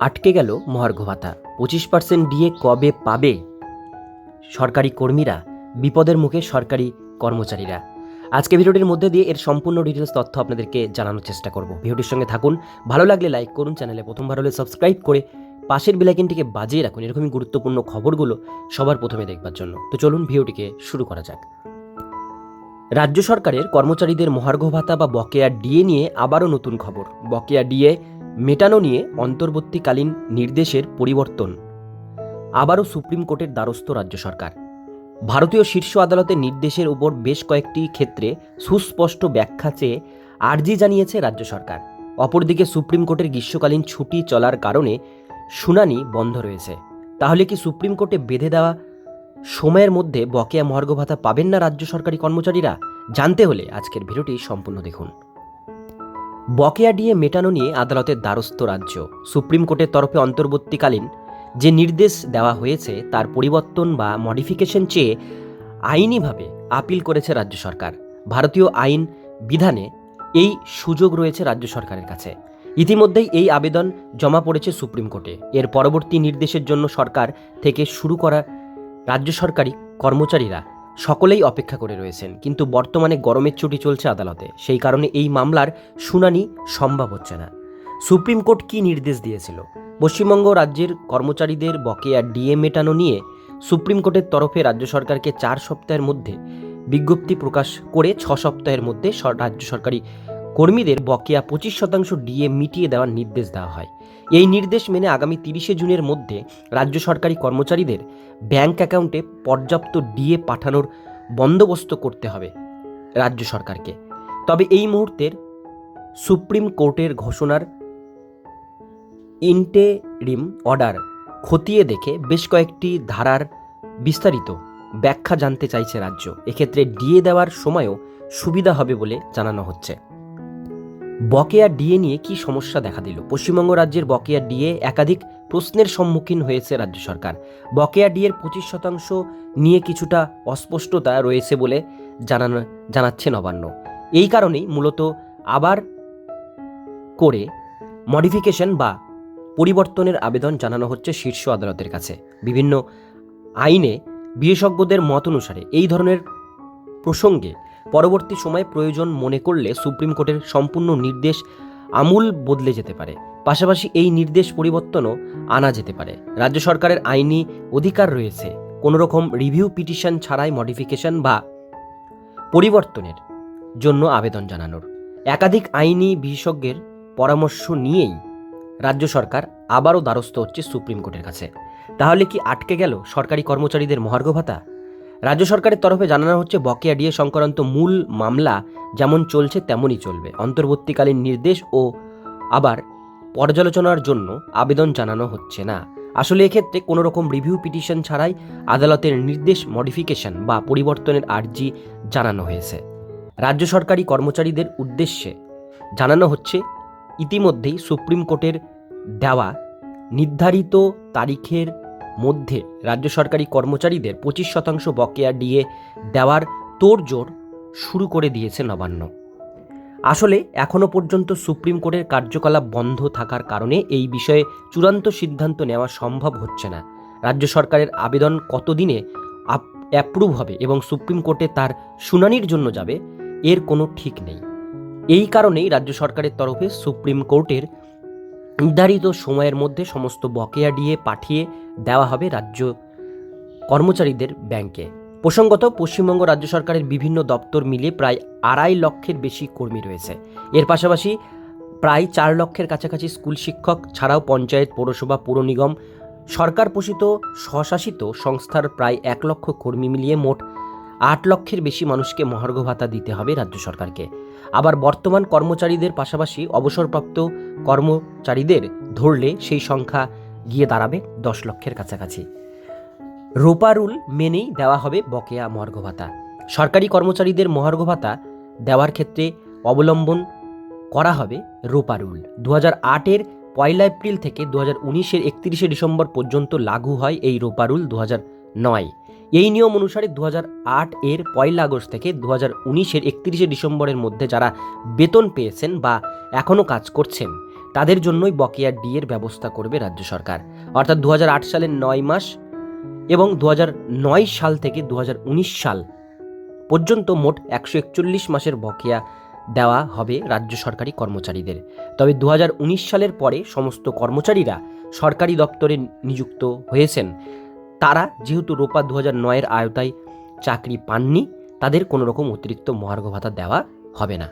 আটকে গেল মহার্ঘ ভাতা। পঁচিশ পার্সেন্ট ডিএ কবে পাবে? সরকারি কর্মীরা, বিপদের মুখে সরকারি কর্মচারীরা। আজকে ভিডিওটির মধ্যে দিয়ে এর সম্পূর্ণ ডিটেলস তথ্য আপনাদেরকে জানানোর চেষ্টা করব। ভিডিওটির সঙ্গে থাকুন, ভালো লাগলে লাইক করুন চ্যানেলে প্রথমবার হলে সাবস্ক্রাইব করে পাশের বেলাইকিনটিকে বাজিয়ে রাখুন। এরকমই গুরুত্বপূর্ণ খবরগুলো সবার প্রথমে দেখবার জন্য। তো চলুন ভিডিওটিকে শুরু করা যাক। রাজ্য সরকারের কর্মচারীদের মহার্ঘ ভাতা বা বকেয়া ডিএ নিয়ে আবারও নতুন খবর। বকেয়া ডিএ মেটানো নিয়ে অন্তর্বর্তীকালীন নির্দেশের পরিবর্তন। আবারও সুপ্রিম কোর্টের দ্বারস্থ রাজ্য সরকার। ভারতীয় শীর্ষ আদালতের নির্দেশের উপর বেশ কয়েকটি ক্ষেত্রে সুস্পষ্ট ব্যাখ্যা চেয়ে আর্জি জানিয়েছে রাজ্য সরকার। অপরদিকে সুপ্রিম কোর্টের গ্রীষ্মকালীন ছুটি চলার কারণে শুনানি বন্ধ রয়েছে। তাহলে কি সুপ্রিম কোর্টে বেঁধে দেওয়া সময়ের মধ্যে বকেয়া মহার্ঘ ভাতা পাবেন না রাজ্য সরকারি কর্মচারীরা? জানতে হলে আজকের ভিডিওটি সম্পূর্ণ দেখুন। বকেয়া ডিএ মেটানো নিয়ে আদালতের দ্বারস্থ রাজ্য। সুপ্রিম কোর্টের তরফে অন্তর্বর্তীকালীন যে নির্দেশ দেওয়া হয়েছে, তার পরিবর্তন বা মডিফিকেশন চেয়ে আইনিভাবে আপিল করেছে রাজ্য সরকার। ভারতীয় আইন বিধানে এই সুযোগ রয়েছে রাজ্য সরকারের কাছে। ইতিমধ্যেই এই আবেদন জমা পড়েছে সুপ্রিম কোর্টে। এর পরবর্তী নির্দেশের জন্য সরকার থেকে শুরু করা রাজ্য সরকারি কর্মচারীরা সকলেই অপেক্ষা করে রয়েছেন, কিন্তু বর্তমানে গরমের ছুটি চলছে আদালতে। সেই কারণে এই মামলার শুনানি সম্ভব হচ্ছে না। সুপ্রিম কোর্ট কি নির্দেশ দিয়েছিল? পশ্চিমবঙ্গ রাজ্যের কর্মচারীদের বকেয়া ডিএ মেটানো নিয়ে সুপ্রিম কোর্টের তরফে রাজ্য সরকারকে চার সপ্তাহের মধ্যে বিজ্ঞপ্তি প্রকাশ করে ছ সপ্তাহের মধ্যে রাজ্য সরকারি কর্মীদের বকেয়া পঁচিশ শতাংশ ডিএ মিটিয়ে দেওয়ার নির্দেশ দেওয়া হয়। এই নির্দেশ মেনে আগামী তিরিশে জুনের মধ্যে রাজ্য সরকারি কর্মচারীদের ব্যাংক অ্যাকাউন্টে পর্যাপ্ত ডিএ পাঠানোর বন্দোবস্ত করতে হবে রাজ্য সরকারকে। তবে এই মুহূর্তের সুপ্রিম কোর্টের ঘোষণার ইন্টেরিম অর্ডার খতিয়ে দেখে বেশ কয়েকটি ধারার বিস্তারিত ব্যাখ্যা জানতে চাইছে রাজ্য। এক্ষেত্রে ডিএ দেওয়ার সময়ও সুবিধা হবে বলে জানানো হচ্ছে। বকেয়া ডিএ নিয়ে কি সমস্যা দেখা দিল? পশ্চিমবঙ্গ রাজ্যের বকেয়া ডিএ একাধিক প্রশ্নের সম্মুখীন হয়েছে রাজ্য সরকার। বকেয়া ডিএর পঁচিশ শতাংশ নিয়ে কিছুটা অস্পষ্টতা রয়েছে বলে জানানো, জানাচ্ছে নবান্ন। এই কারণেই মূলত আবার করে মডিফিকেশন বা পরিবর্তনের আবেদন জানানো হচ্ছে শীর্ষ আদালতের কাছে। বিভিন্ন আইনে বিশেষজ্ঞদের মত অনুসারে এই ধরনের প্রসঙ্গে পরবর্তী সময়ে প্রয়োজন মনে করলে সুপ্রিম কোর্টের সম্পূর্ণ নির্দেশ আমূল বদলে যেতে পারে। পাশাপাশি এই নির্দেশ পরিবর্তনও আনা যেতে পারে। রাজ্য সরকারের আইনি অধিকার রয়েছে। কোনো রকম রিভিউ পিটিশন ছাড়াই মডিফিকেশন বা পরিবর্তনের জন্য আবেদন জানানোর। একাধিক আইনি বিশেষজ্ঞের পরামর্শ নিয়েই রাজ্য সরকার আবারও দ্বারস্থ হচ্ছে সুপ্রিম কোর্টের কাছে। তাহলে কি আটকে গেল সরকারি কর্মচারীদের মহার্ঘ ভাতা? রাজ্য সরকারের তরফে জানানো হচ্ছে, বকেয়া ডিএ সংক্রান্ত মূল মামলা যেমন চলছে তেমনই চলবে। অন্তর্বর্তীকালীন নির্দেশ ও আবার পর্যালোচনার জন্য আবেদন জানানো হচ্ছে না। আসলে এক্ষেত্রে কোনো রকম রিভিউ পিটিশন ছাড়াই আদালতের নির্দেশ, মডিফিকেশন বা পরিবর্তনের আর্জি জানানো হয়েছে। রাজ্য সরকারি কর্মচারীদের উদ্দেশ্যে জানানো হচ্ছে, ইতিমধ্যেই সুপ্রিম কোর্টের দেওয়া নির্ধারিত তারিখের মধ্যে রাজ্য সরকারি কর্মচারীদের পঁচিশ শতাংশ বকেয়া ডিএ দেওয়ার তোড়জোড় শুরু করে দিয়েছে নবান্ন। আসলে এখনও পর্যন্ত সুপ্রিম কোর্টের কার্যকলাপ বন্ধ থাকার কারণে এই বিষয়ে চূড়ান্ত সিদ্ধান্ত নেওয়া সম্ভব হচ্ছে না। রাজ্য সরকারের আবেদন কতদিনে অ্যাপ্রুভ হবে এবং সুপ্রিম কোর্টে তার শুনানির জন্য যাবে, এর কোনো ঠিক নেই। এই কারণেই রাজ্য সরকারের তরফে সুপ্রিম কোর্টের নির্ধারিত সময়ের মধ্যে সমস্ত বকেয়া ডিএ পাঠিয়ে দেওয়া হবে রাজ্য কর্মচারীদের ব্যাংকে। প্রসঙ্গত, পশ্চিমবঙ্গ রাজ্য সরকারের বিভিন্ন দপ্তর মিলিয়ে প্রায় আড়াই লক্ষের বেশি কর্মী রয়েছে। এর পাশাপাশি প্রায় চার লক্ষের কাছাকাছি স্কুল শিক্ষক ছাড়াও পঞ্চায়েত, পৌরসভা, পুর নিগম, সরকার পোষিত স্বশাসিত সংস্থার প্রায় এক লক্ষ কর্মী মিলিয়ে মোট আট লক্ষের বেশি মানুষকে মহার্ঘ ভাতা দিতে হবে রাজ্য সরকারকে। আবার বর্তমান কর্মচারীদের পাশাপাশি অবসরপ্রাপ্ত কর্মচারীদের ধরলে সেই সংখ্যা গিয়ে দাঁড়াবে দশ লক্ষের কাছাকাছি। রোপা রুল মেনেই দেওয়া হবে বকেয়া মহার্ঘ ভাতা। সরকারি কর্মচারীদের মহার্ঘ ভাতা দেওয়ার ক্ষেত্রে অবলম্বন করা হবে রোপা রুল। দু হাজার আটের পয়লা এপ্রিল থেকে দু হাজার উনিশের একত্রিশে ডিসেম্বর পর্যন্ত লাগু হয় এই রোপা রুল দু হাজার নয়। এই নিয়ম অনুসারে দু এর পয়লা আগস্ট থেকে দু হাজার উনিশের একত্রিশে ডিসেম্বরের মধ্যে যারা বেতন পেয়েছেন বা এখনও কাজ করছেন, তাদের জন্যই বকেয়া ডিএর ব্যবস্থা করবে রাজ্য সরকার। অর্থাৎ দু হাজার আট সালের নয় মাস এবং দু সাল থেকে দু হাজার উনিশ সাল পর্যন্ত মোট একশো একচল্লিশ মাসের বকেয়া দেওয়া হবে রাজ্য সরকারি কর্মচারীদের। তবে দু হাজার উনিশ সালের পরে সমস্ত কর্মচারীরা সরকারি দপ্তরে নিযুক্ত হয়েছেন। তারা যেহেতু রোপা দু হাজার নয়ের আয়তায় চাকরি পাননি, তাদের কোনো রকম অতিরিক্ত মহার্ঘ ভাতা দেওয়া হবে না।